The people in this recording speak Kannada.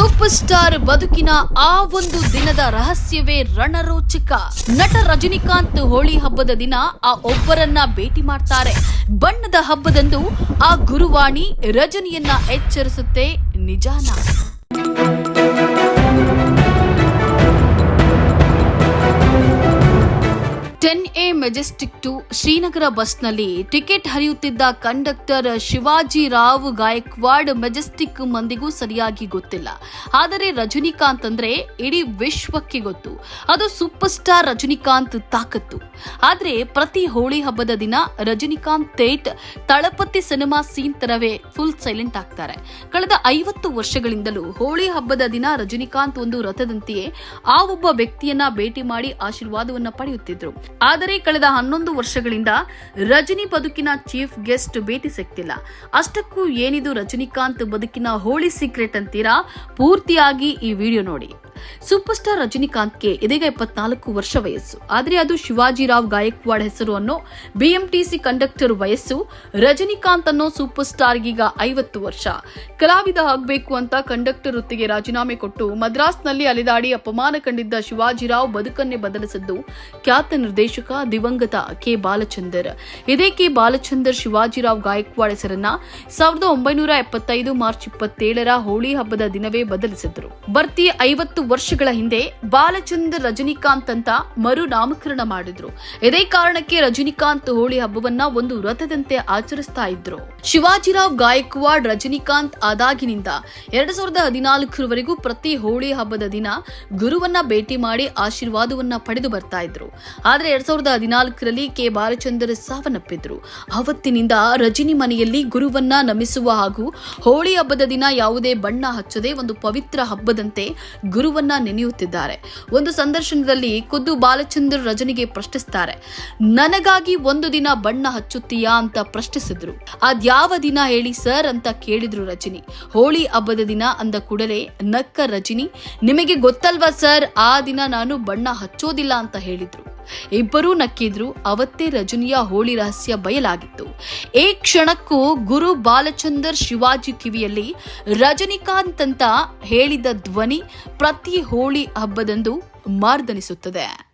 ಸೂಪರ್ ಸ್ಟಾರ್ ಬದುಕಿನ ಆ ಒಂದು ದಿನದ ರಹಸ್ಯವೇ ರಣರೋಚಕ. ನಟ ರಜನಿಕಾಂತ್ ಹೋಳಿ ಹಬ್ಬದ ದಿನ ಆ ಒಬ್ಬರನ್ನ ಭೇಟಿ ಮಾಡ್ತಾರೆ. ಬಣ್ಣದ ಹಬ್ಬದಂದು ಆ ಗುರುವಾಣಿ ರಜನಿಯನ್ನ ಎಚ್ಚರಿಸುತ್ತೆ ನಿಜಾನ. Ten A Majestic to Srinagar ಬಸ್ನಲ್ಲಿ ಟಿಕೆಟ್ ಹರಿಯುತ್ತಿದ್ದ ಕಂಡಕ್ಟರ್ ಶಿವಾಜಿ ರಾವ್ ಗಾಯಕ್ವಾಡ್ ಮೆಜೆಸ್ಟಿಕ್ ಮಂದಿಗೂ ಸರಿಯಾಗಿ ಗೊತ್ತಿಲ್ಲ. ಆದರೆ ರಜನಿಕಾಂತ್ ಅಂದ್ರೆ ಇಡೀ ವಿಶ್ವಕ್ಕೆ ಗೊತ್ತು. ಅದು ಸೂಪರ್ ಸ್ಟಾರ್ ರಜನಿಕಾಂತ್ ತಾಕತ್ತು. ಆದ್ರೆ ಪ್ರತಿ ಹೋಳಿ ಹಬ್ಬದ ದಿನ ರಜನಿಕಾಂತ್ ತೇಟ್ ತಳಪತಿ ಸಿನಿಮಾ ಸೀನ್ ತರವೇ ಫುಲ್ ಸೈಲೆಂಟ್ ಆಗ್ತಾರೆ. ಕಳೆದ ಐವತ್ತು ವರ್ಷಗಳಿಂದಲೂ ಹೋಳಿ ಹಬ್ಬದ ದಿನ ರಜನಿಕಾಂತ್ ಒಂದು ರಥದಂತೆಯೇ ಆ ಒಬ್ಬ ವ್ಯಕ್ತಿಯನ್ನ ಭೇಟಿ ಮಾಡಿ ಆಶೀರ್ವಾದವನ್ನ ಪಡೆಯುತ್ತಿದ್ರು. ಆದರೆ ಕಳೆದ ಹನ್ನೊಂದು ವರ್ಷಗಳಿಂದ ರಜನಿ ಬದುಕಿನ ಚೀಫ್ ಗೆಸ್ಟ್ ಭೇಟಿ ಸಿಗ್ತಿಲ್ಲ. ಅಷ್ಟಕ್ಕೂ ಏನಿದು ರಜನಿಕಾಂತ್ ಬದುಕಿನ ಹೋಳಿ ಸೀಕ್ರೆಟ್ ಅಂತೀರಾ? ಪೂರ್ತಿಯಾಗಿ ಈ ವಿಡಿಯೋ ನೋಡಿ. ಸೂಪರ್ ಸ್ಟಾರ್ ರಜನಿಕಾಂತ್ಗೆ ಇದೀಗ ಇಪ್ಪತ್ನಾಲ್ಕು ವರ್ಷ ವಯಸ್ಸು. ಆದರೆ ಅದು ಶಿವಾಜಿರಾವ್ ಗಾಯಕ್ವಾಡ್ ಹೆಸರು ಅನ್ನೋ ಬಿಎಂಟಿಸಿ ಕಂಡಕ್ಟರ್ ವಯಸ್ಸು, ರಜನಿಕಾಂತ್ ಅನ್ನೋ ಸೂಪರ್ ಸ್ಟಾರ್ ಸ್ಟಾರ್ಗೀಗ ಐವತ್ತು ವರ್ಷ. ಕಲಾವಿದ ಆಗಬೇಕು ಅಂತ ಕಂಡಕ್ಟರ್ ವೃತ್ತಿಗೆ ರಾಜೀನಾಮೆ ಕೊಟ್ಟು ಮದ್ರಾಸ್ನಲ್ಲಿ ಅಲೆದಾಡಿ ಅಪಮಾನ ಕಂಡಿದ್ದ ಶಿವಾಜಿರಾವ್ ಬದುಕನ್ನೇ ಬದಲಿಸಿದ್ದು ಖ್ಯಾತ ನಿರ್ದೇಶಕ ದಿವಂಗತ ಕೆ. ಬಾಲಚಂದರ್. ಇದೇ ಕೆ. ಬಾಲಚಂದರ್ ಶಿವಾಜಿರಾವ್ ಗಾಯಕ್ವಾಡ್ ಹೆಸರನ್ನ ಸಾವಿರದ ಒಂಬೈನೂರ ಎಪ್ಪತ್ತೈದು ಮಾರ್ಚ್ ಇಪ್ಪತ್ತೇಳರ ಹೋಳಿ ಹಬ್ಬದ ದಿನವೇ ಬದಲಿಸಿದ್ರು. ಬರ್ತಿ ಐವತ್ತು ವರ್ಷಗಳ ಹಿಂದೆ ಬಾಲಚಂದ್ರ ರಜನಿಕಾಂತ್ ಅಂತ ಮರು ನಾಮಕರಣ ಮಾಡಿದ್ರು. ಇದೇ ಕಾರಣಕ್ಕೆ ರಜನಿಕಾಂತ್ ಹೋಳಿ ಹಬ್ಬವನ್ನ ಒಂದು ವ್ರತದಂತೆ ಆಚರಿಸ್ತಾ ಇದ್ರು. ಶಿವಾಜಿರಾವ್ ಗಾಯಕ್ವಾಡ್ ರಜನಿಕಾಂತ್ ಆದಾಗಿನಿಂದ ಎರಡ್ ಸಾವಿರದ ಹದಿನಾಲ್ಕರವರೆಗೂ ಪ್ರತಿ ಹೋಳಿ ಹಬ್ಬದ ದಿನ ಗುರುವನ್ನ ಭೇಟಿ ಮಾಡಿ ಆಶೀರ್ವಾದವನ್ನ ಪಡೆದು ಬರ್ತಾ ಇದ್ರು. ಆದ್ರೆ ಎರಡ್ ಸಾವಿರದ ಹದಿನಾಲ್ಕರಲ್ಲಿ ಕೆ ಬಾಲಚಂದ್ರ ಸಾವನ್ನಪ್ಪಿದ್ರು. ಅವತ್ತಿನಿಂದ ರಜನಿ ಮನೆಯಲ್ಲಿ ಗುರುವನ್ನ ನಮಿಸುವ ಹಾಗೂ ಹೋಳಿ ಹಬ್ಬದ ದಿನ ಯಾವುದೇ ಬಣ್ಣ ಹಚ್ಚದೆ ಒಂದು ಪವಿತ್ರ ಹಬ್ಬದಂತೆ ಗುರುವನ್ನ ನೆನೆಯುತ್ತಿದ್ದಾರೆ. ಒಂದು ಸಂದರ್ಶನದಲ್ಲಿ ಖುದ್ದು ಬಾಲಚಂದ್ರ ರಜನಿಗೆ ಪ್ರಶ್ನಿಸ್ತಾರೆ. ನನಗಾಗಿ ಒಂದು ದಿನ ಬಣ್ಣ ಹಚ್ಚುತ್ತೀಯಾ ಅಂತ ಪ್ರಶ್ನಿಸಿದ್ರು. ಅದ್ಯಾವ ದಿನ ಹೇಳಿ ಸರ್ ಅಂತ ಕೇಳಿದ್ರು ರಜನಿ. ಹೋಳಿ ಹಬ್ಬದ ದಿನ ಅಂದ ಕೂಡಲೇ ನಕ್ಕ ರಜನಿ, ನಿಮಗೆ ಗೊತ್ತಲ್ವಾ ಸರ್, ಆ ದಿನ ನಾನು ಬಣ್ಣ ಹಚ್ಚೋದಿಲ್ಲ ಅಂತ ಹೇಳಿದ್ರು. ಇಬ್ಬರೂ ನಕ್ಕಿದ್ರು. ಅವತ್ತೇ ರಜನಿಯ ಹೋಳಿ ರಹಸ್ಯ ಬಯಲಾಗಿತ್ತು. ಈ ಕ್ಷಣಕ್ಕೂ ಗುರು ಬಾಲಚಂದರ್ ಶಿವಾಜಿ ಕಿವಿಯಲ್ಲಿ ರಜನಿಕಾಂತ್ ಅಂತ ಹೇಳಿದ ಧ್ವನಿ ಪ್ರತಿ ಹೋಳಿ ಹಬ್ಬದಂದು ಮಾರ್ದನಿಸುತ್ತದೆ.